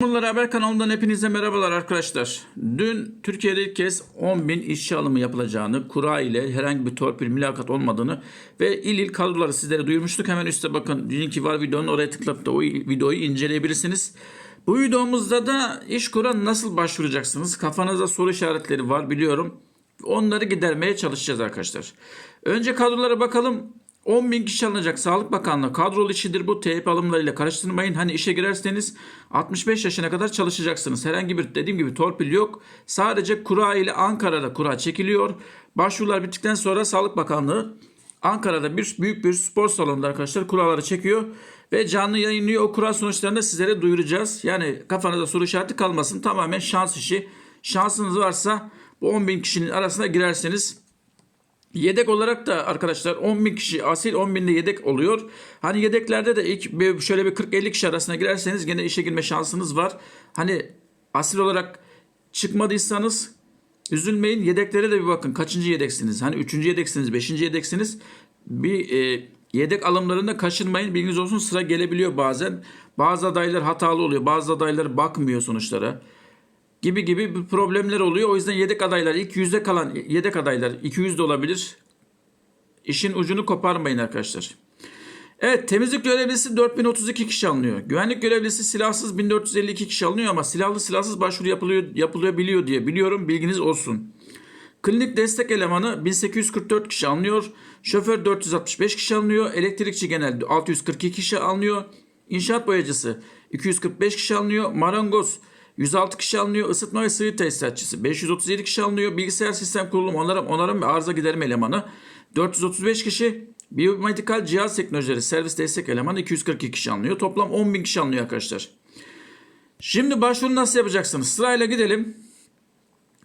Bunlar Haber kanalından hepinize merhabalar arkadaşlar. Dün Türkiye'de ilk kez 10 bin işçi alımı yapılacağını, kura ile herhangi bir torpil mülakat olmadığını ve il il kadroları sizlere duyurmuştuk. Hemen üstte bakın linki var videonun oraya tıklayıp da o videoyu inceleyebilirsiniz. Bu videomuzda da iş kura nasıl başvuracaksınız? Kafanızda soru işaretleri var biliyorum. Onları gidermeye çalışacağız arkadaşlar. Önce kadrolara bakalım. 10 bin kişi alınacak Sağlık Bakanlığı kadrolu işidir bu TYP alımlarıyla karıştırmayın. Hani işe girerseniz 65 yaşına kadar çalışacaksınız. Herhangi bir dediğim gibi torpil yok. Sadece kura ile Ankara'da kura çekiliyor. Başvurular bittikten sonra Sağlık Bakanlığı Ankara'da bir büyük bir spor salonunda arkadaşlar kuraları çekiyor ve canlı yayınlıyor. O kura sonuçlarını da sizlere duyuracağız. Yani kafanızda soru işareti kalmasın. Tamamen şans işi. Şansınız varsa bu 10 bin kişinin arasına girerseniz Yedek olarak da arkadaşlar 10 bin kişi asil 10 binde yedek oluyor. Hani yedeklerde de ilk şöyle bir 40-50 kişi arasına girerseniz gene işe girme şansınız var. Hani asil olarak çıkmadıysanız üzülmeyin yedeklere de bir bakın. Kaçıncı yedeksiniz? Hani üçüncü yedeksiniz, beşinci yedeksiniz. Bir e, yedek alımlarında kaçırmayın. Bilginiz olsun sıra gelebiliyor bazen. Bazı adaylar hatalı oluyor. Bazı adaylar bakmıyor sonuçlara gibi gibi problemler oluyor. O yüzden yedek adaylar ilk yüzde kalan yedek adaylar 200 de olabilir. İşin ucunu koparmayın arkadaşlar. Evet temizlik görevlisi 4032 kişi alınıyor. Güvenlik görevlisi silahsız 1452 kişi alınıyor ama silahlı silahsız başvuru yapılıyor yapılıyor biliyor diye biliyorum bilginiz olsun. Klinik destek elemanı 1844 kişi alınıyor. Şoför 465 kişi alınıyor. Elektrikçi genel 642 kişi alınıyor. İnşaat boyacısı 245 kişi alınıyor. Marangoz 106 kişi alınıyor. Isıtma ve sıvı tesisatçısı 537 kişi alınıyor. Bilgisayar sistem kurulum onarım, onarım ve arıza giderme elemanı 435 kişi. Biyomedikal cihaz teknolojileri servis destek elemanı 242 kişi alınıyor. Toplam 10 bin kişi alınıyor arkadaşlar. Şimdi başvuru nasıl yapacaksınız? Sırayla gidelim.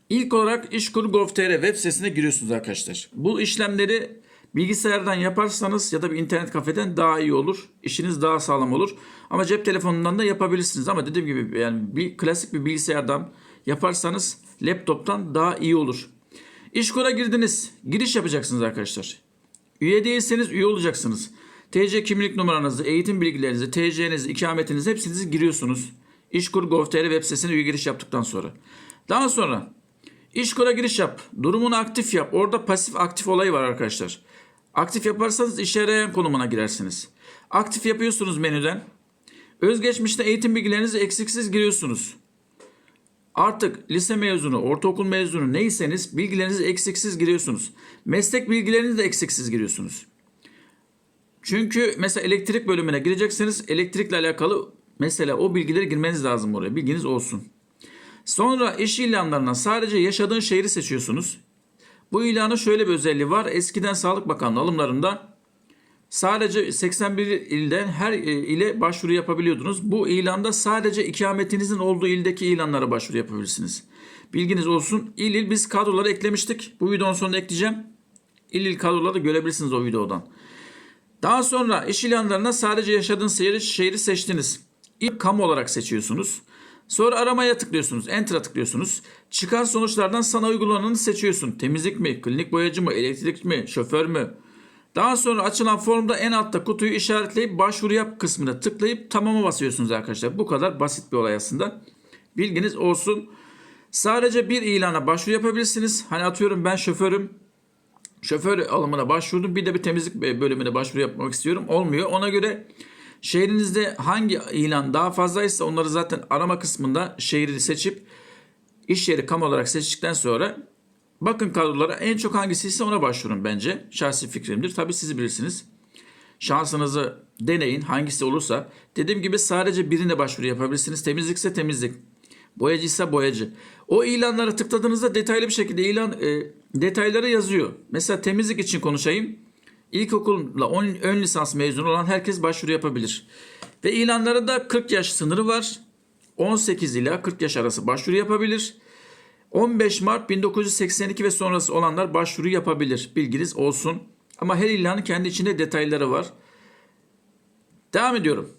İlk olarak İşkur.gov.tr web sitesine giriyorsunuz arkadaşlar. Bu işlemleri bilgisayardan yaparsanız ya da bir internet kafeden daha iyi olur. İşiniz daha sağlam olur. Ama cep telefonundan da yapabilirsiniz. Ama dediğim gibi yani bir klasik bir bilgisayardan yaparsanız laptoptan daha iyi olur. İşkur'a girdiniz. Giriş yapacaksınız arkadaşlar. Üye değilseniz üye olacaksınız. TC kimlik numaranızı, eğitim bilgilerinizi, TC'nizi, ikametinizi hepsinizi giriyorsunuz. İşkur.gov.tr web sitesine üye giriş yaptıktan sonra. Daha sonra İşkur'a giriş yap. Durumunu aktif yap. Orada pasif aktif olayı var arkadaşlar. Aktif yaparsanız işe yarayan konumuna girersiniz. Aktif yapıyorsunuz menüden. Özgeçmişte eğitim bilgilerinizi eksiksiz giriyorsunuz. Artık lise mezunu, ortaokul mezunu neyseniz bilgilerinizi eksiksiz giriyorsunuz. Meslek bilgilerinizi de eksiksiz giriyorsunuz. Çünkü mesela elektrik bölümüne girecekseniz elektrikle alakalı mesela o bilgileri girmeniz lazım oraya. Bilginiz olsun. Sonra iş ilanlarından sadece yaşadığın şehri seçiyorsunuz. Bu ilanın şöyle bir özelliği var. Eskiden Sağlık Bakanlığı alımlarında sadece 81 ilden her e, ile başvuru yapabiliyordunuz. Bu ilanda sadece ikametinizin olduğu ildeki ilanlara başvuru yapabilirsiniz. Bilginiz olsun. İl il biz kadroları eklemiştik. Bu videonun sonunda ekleyeceğim. İl il kadroları görebilirsiniz o videodan. Daha sonra iş ilanlarına sadece yaşadığınız şehri, şehri seçtiniz. İlk kamu olarak seçiyorsunuz. Sonra aramaya tıklıyorsunuz. Enter'a tıklıyorsunuz. Çıkan sonuçlardan sana uygulananı seçiyorsun. Temizlik mi, klinik boyacı mı, elektrik mi, şoför mü? Daha sonra açılan formda en altta kutuyu işaretleyip başvuru yap kısmına tıklayıp tamama basıyorsunuz arkadaşlar. Bu kadar basit bir olay aslında. Bilginiz olsun. Sadece bir ilana başvuru yapabilirsiniz. Hani atıyorum ben şoförüm. Şoför alımına başvurdum. Bir de bir temizlik bölümüne başvuru yapmak istiyorum. Olmuyor. Ona göre şehrinizde hangi ilan daha fazlaysa onları zaten arama kısmında şehri seçip iş yeri kamu olarak seçtikten sonra bakın kadrolara en çok hangisi ise ona başvurun bence. Şahsi fikrimdir. Tabii siz bilirsiniz. Şansınızı deneyin. Hangisi olursa. Dediğim gibi sadece birine başvuru yapabilirsiniz. Temizlikse temizlik. Boyacıysa boyacı. O ilanlara tıkladığınızda detaylı bir şekilde ilan e, detayları yazıyor. Mesela temizlik için konuşayım. İlkokulla ön, lisans mezunu olan herkes başvuru yapabilir. Ve ilanlarda 40 yaş sınırı var. 18 ila 40 yaş arası başvuru yapabilir. 15 Mart 1982 ve sonrası olanlar başvuru yapabilir. Bilginiz olsun. Ama her ilanın kendi içinde detayları var. Devam ediyorum.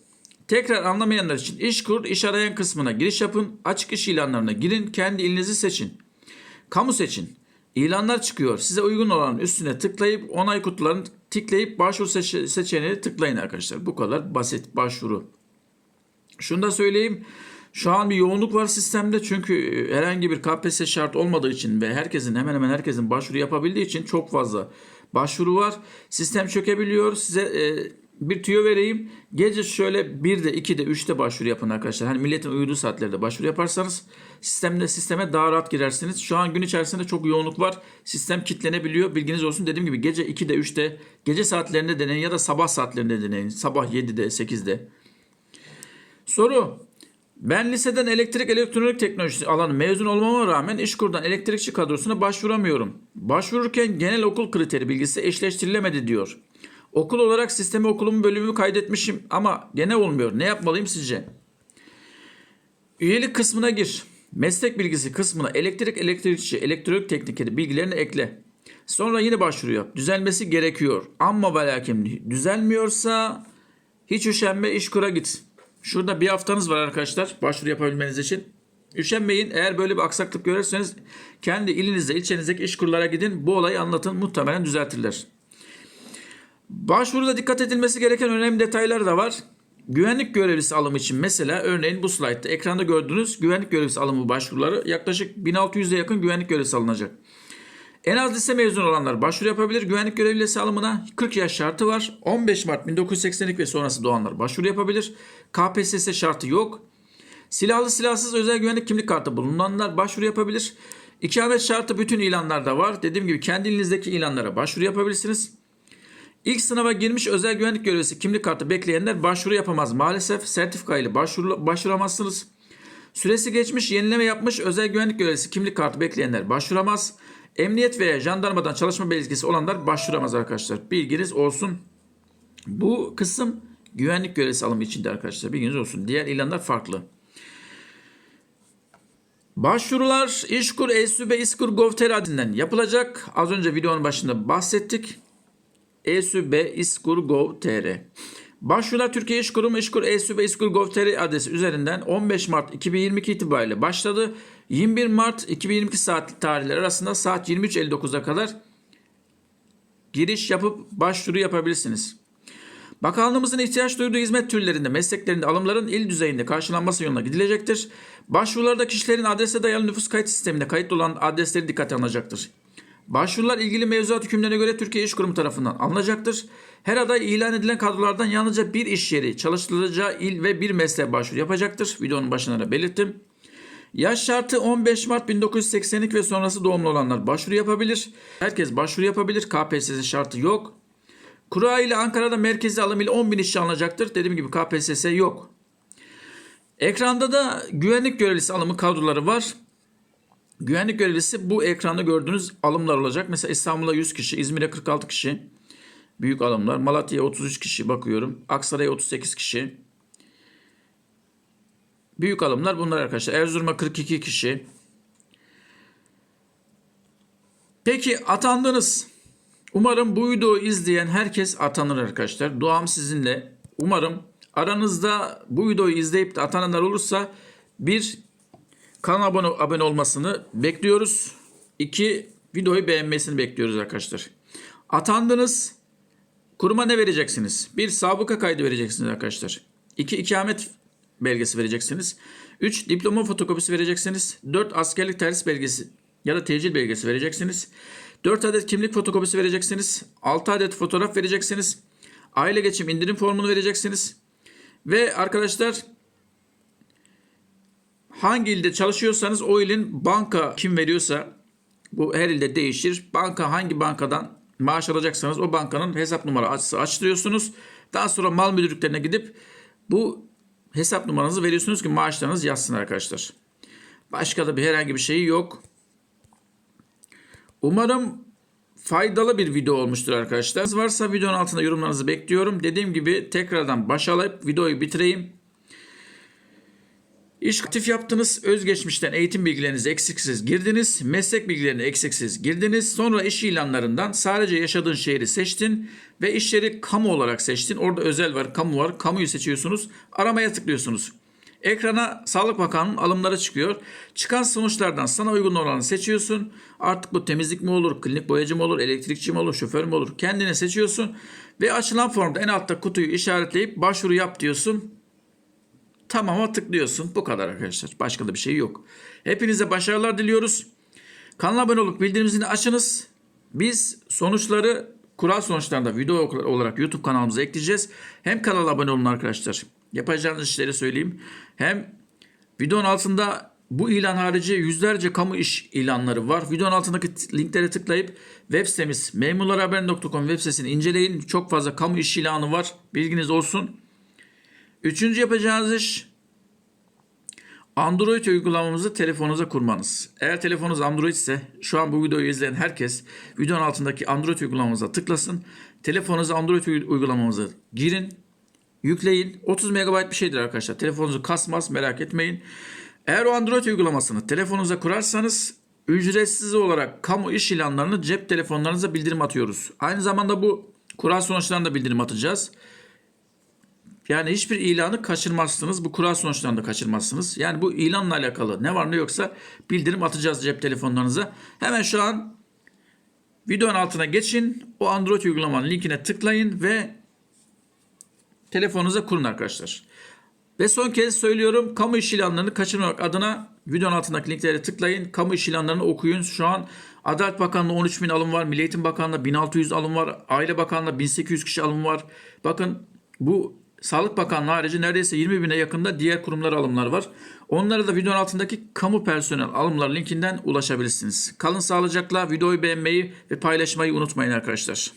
Tekrar anlamayanlar için iş kur, iş arayan kısmına giriş yapın. Açık iş ilanlarına girin. Kendi ilinizi seçin. Kamu seçin. İlanlar çıkıyor. Size uygun olan üstüne tıklayıp onay kutularını tıklayıp başvuru seçeneği tıklayın arkadaşlar. Bu kadar basit başvuru. Şunu da söyleyeyim. Şu an bir yoğunluk var sistemde çünkü e, herhangi bir KPSS şart olmadığı için ve herkesin hemen hemen herkesin başvuru yapabildiği için çok fazla başvuru var. Sistem çökebiliyor. Size e, bir tüyo vereyim. Gece şöyle 1'de, 2'de, 3'te başvuru yapın arkadaşlar. Hani milletin uyuduğu saatlerde başvuru yaparsanız sistemde sisteme daha rahat girersiniz. Şu an gün içerisinde çok yoğunluk var. Sistem kilitlenebiliyor. Bilginiz olsun. Dediğim gibi gece 2'de, 3'te, gece saatlerinde deneyin ya da sabah saatlerinde deneyin. Sabah 7'de, 8'de. Soru. Ben liseden elektrik elektronik teknolojisi alanı mezun olmama rağmen İşkur'dan elektrikçi kadrosuna başvuramıyorum. Başvururken genel okul kriteri bilgisi eşleştirilemedi diyor. Okul olarak sistemi okulumun bölümümü kaydetmişim ama gene olmuyor. Ne yapmalıyım sizce? Üyelik kısmına gir. Meslek bilgisi kısmına elektrik elektrikçi, elektronik teknikeri bilgilerini ekle. Sonra yine başvuru yap. Düzelmesi gerekiyor. Ama ve lakin düzelmiyorsa hiç üşenme İşkur'a git. Şurada bir haftanız var arkadaşlar başvuru yapabilmeniz için. Üşenmeyin. Eğer böyle bir aksaklık görürseniz kendi ilinizde, ilçenizdeki iş kurlara gidin. Bu olayı anlatın. Muhtemelen düzeltirler. Başvuruda dikkat edilmesi gereken önemli detaylar da var. Güvenlik görevlisi alımı için mesela örneğin bu slaytta ekranda gördüğünüz güvenlik görevlisi alımı başvuruları yaklaşık 1600'e yakın güvenlik görevlisi alınacak. En az lise mezunu olanlar başvuru yapabilir. Güvenlik görevlisi alımına 40 yaş şartı var. 15 Mart 1982 ve sonrası doğanlar başvuru yapabilir. KPSS şartı yok. Silahlı silahsız özel güvenlik kimlik kartı bulunanlar başvuru yapabilir. İkamet şartı bütün ilanlarda var. Dediğim gibi kendi ilinizdeki ilanlara başvuru yapabilirsiniz. İlk sınava girmiş özel güvenlik görevlisi kimlik kartı bekleyenler başvuru yapamaz. Maalesef sertifika ile başvuru, başvuramazsınız. Süresi geçmiş, yenileme yapmış özel güvenlik görevlisi kimlik kartı bekleyenler başvuramaz. Emniyet veya jandarmadan çalışma belgesi olanlar başvuramaz arkadaşlar. Bilginiz olsun. Bu kısım güvenlik görevlisi alımı içinde arkadaşlar. Bilginiz olsun. Diğer ilanlar farklı. Başvurular İşkur, ESÜBE, İSKUR, Gov.tr adından yapılacak. Az önce videonun başında bahsettik. ESÜBE, İSKUR, Gov.tr. Başvurular Türkiye İş Kurumu İşkur ESÜBE İSKUR Gov.tr adresi üzerinden 15 Mart 2022 itibariyle başladı. 21 Mart 2022 saat tarihleri arasında saat 23.59'a kadar giriş yapıp başvuru yapabilirsiniz. Bakanlığımızın ihtiyaç duyduğu hizmet türlerinde, mesleklerinde alımların il düzeyinde karşılanması yoluna gidilecektir. Başvurularda kişilerin adrese dayalı nüfus kayıt sisteminde kayıtlı olan adresleri dikkate alınacaktır. Başvurular ilgili mevzuat hükümlerine göre Türkiye İş Kurumu tarafından alınacaktır. Her aday ilan edilen kadrolardan yalnızca bir iş yeri çalıştırılacağı il ve bir mesleğe başvuru yapacaktır. Videonun başına da belirttim. Yaş şartı 15 Mart 1982 ve sonrası doğumlu olanlar başvuru yapabilir. Herkes başvuru yapabilir. KPSS şartı yok. Kura ile Ankara'da merkezi alım ile 10 bin işçi alınacaktır. Dediğim gibi KPSS yok. Ekranda da güvenlik görevlisi alımı kadroları var. Güvenlik görevlisi bu ekranda gördüğünüz alımlar olacak. Mesela İstanbul'a 100 kişi, İzmir'e 46 kişi. Büyük alımlar. Malatya'ya 33 kişi bakıyorum. Aksaray'a 38 kişi. Büyük alımlar bunlar arkadaşlar. Erzurum'a 42 kişi. Peki atandınız. Umarım bu videoyu izleyen herkes atanır arkadaşlar. Duam sizinle. Umarım aranızda bu videoyu izleyip de atananlar olursa bir kanal abone, abone olmasını bekliyoruz. İki videoyu beğenmesini bekliyoruz arkadaşlar. Atandınız. Kuruma ne vereceksiniz? Bir sabıka kaydı vereceksiniz arkadaşlar. İki ikamet belgesi vereceksiniz. 3 diploma fotokopisi vereceksiniz. 4 askerlik terhis belgesi ya da tecil belgesi vereceksiniz. 4 adet kimlik fotokopisi vereceksiniz. 6 adet fotoğraf vereceksiniz. Aile geçim indirim formunu vereceksiniz. Ve arkadaşlar hangi ilde çalışıyorsanız o ilin banka kim veriyorsa bu her ilde değişir. Banka hangi bankadan maaş alacaksanız o bankanın hesap numarası açtırıyorsunuz. Daha sonra mal müdürlüklerine gidip bu hesap numaranızı veriyorsunuz ki maaşlarınız yazsın arkadaşlar. Başka da bir herhangi bir şey yok. Umarım faydalı bir video olmuştur arkadaşlar. Varsa videonun altında yorumlarınızı bekliyorum. Dediğim gibi tekrardan başlayıp videoyu bitireyim. İş aktif yaptınız. Özgeçmişten eğitim bilgilerinizi eksiksiz girdiniz. Meslek bilgilerini eksiksiz girdiniz. Sonra iş ilanlarından sadece yaşadığın şehri seçtin. Ve iş yeri kamu olarak seçtin. Orada özel var, kamu var. Kamuyu seçiyorsunuz. Aramaya tıklıyorsunuz. Ekrana Sağlık Bakanı'nın alımları çıkıyor. Çıkan sonuçlardan sana uygun olanı seçiyorsun. Artık bu temizlik mi olur, klinik boyacı mı olur, elektrikçi mi olur, şoför mü olur? Kendine seçiyorsun. Ve açılan formda en altta kutuyu işaretleyip başvuru yap diyorsun. Tamama tıklıyorsun. Bu kadar arkadaşlar. Başka da bir şey yok. Hepinize başarılar diliyoruz. Kanala abone olup bildirim açınız. Biz sonuçları kural sonuçlarında video olarak YouTube kanalımıza ekleyeceğiz. Hem kanala abone olun arkadaşlar. Yapacağınız işleri söyleyeyim. Hem videonun altında bu ilan harici yüzlerce kamu iş ilanları var. Videonun altındaki linklere tıklayıp web sitemiz memurlarhaber.com web sitesini inceleyin. Çok fazla kamu iş ilanı var. Bilginiz olsun. Üçüncü yapacağınız iş Android uygulamamızı telefonunuza kurmanız. Eğer telefonunuz Android ise şu an bu videoyu izleyen herkes videonun altındaki Android uygulamamıza tıklasın. Telefonunuza Android uy- uygulamamızı girin. Yükleyin. 30 MB bir şeydir arkadaşlar. Telefonunuzu kasmaz merak etmeyin. Eğer o Android uygulamasını telefonunuza kurarsanız ücretsiz olarak kamu iş ilanlarını cep telefonlarınıza bildirim atıyoruz. Aynı zamanda bu kural sonuçlarında bildirim atacağız. Yani hiçbir ilanı kaçırmazsınız. Bu kural sonuçlarını da kaçırmazsınız. Yani bu ilanla alakalı ne var ne yoksa bildirim atacağız cep telefonlarınıza. Hemen şu an videonun altına geçin. O Android uygulamanın linkine tıklayın ve telefonunuza kurun arkadaşlar. Ve son kez söylüyorum kamu iş ilanlarını kaçırmamak adına videonun altındaki linklere tıklayın. Kamu iş ilanlarını okuyun. Şu an Adalet Bakanlığı 13 bin alım var. Milli Eğitim Bakanlığı 1600 alım var. Aile Bakanlığı 1800 kişi alım var. Bakın bu Sağlık Bakanlığı harici neredeyse 20 bine yakında diğer kurumlar alımlar var. Onlara da videonun altındaki kamu personel alımlar linkinden ulaşabilirsiniz. Kalın sağlıcakla videoyu beğenmeyi ve paylaşmayı unutmayın arkadaşlar.